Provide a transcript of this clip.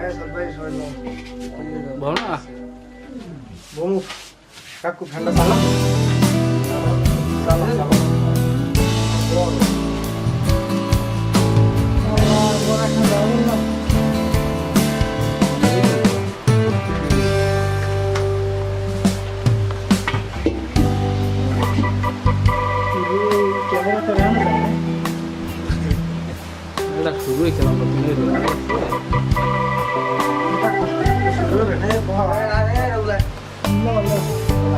네, 선배님 저희도 뭐나? 너무 갖고 간다 살라? 살라 살라 Las figuras que van a tener.